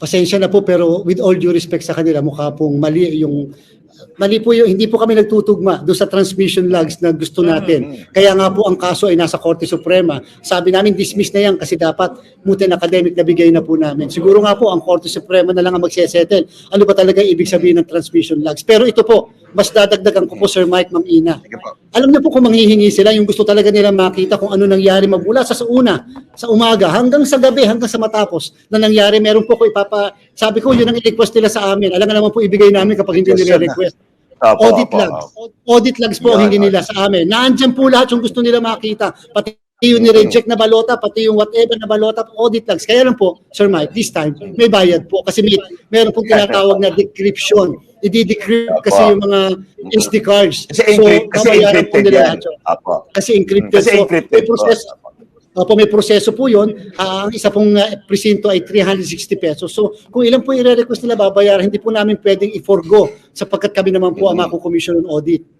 pasensya na po pero with all due respect sa kanila mukha pong mali yung mali po yung hindi po kami nagtutugma doon sa transmission logs na gusto natin. Kaya nga po ang kaso ay nasa Korte Suprema. Sabi namin dismiss na yan kasi dapat mutin academic na bigay na po namin. Siguro nga po ang Korte Suprema na lang ang magsesettle. Ano ba talaga ibig sabihin ng transmission logs? Pero ito po, mas dadagdagan ko po Sir Mike Ma'am Ina. Sige po. Alam niyo po kung manghihingi sila, yung gusto talaga nila makita kung ano nangyari magmula sa una, sa umaga, hanggang sa gabi, hanggang sa matapos na nangyari. Meron po ko ipapa, sabi ko yun ang i-request nila sa amin. Alam nga naman po ibigay namin kapag hindi Yes, nila request. Opo, Audit opo, logs. opo. Audit logs po ang hindi nila sa amin. Naandyan po lahat yung gusto nila makita. Pati yung ni-reject na balota, pati yung whatever na balota, audit logs. Kaya lang po, Sir Mike, this time, may bayad po. Kasi may, meron pong tinatawag na decryption. I-decrypt kasi yung mga SD cards. Kasi, encrypt, kasi babayaran po encrypted nila yan. Opo. Kasi encrypted. Kasi So, encrypted may proseso, Opo, may proseso po yun. Ah, ang isa pong uh, presinto ay 360 pesos. So, kung ilan po i-request nila babayaran, hindi po namin pwedeng i-forgo sapagkat kami naman po ang Mm-hmm. mako-commission on audit.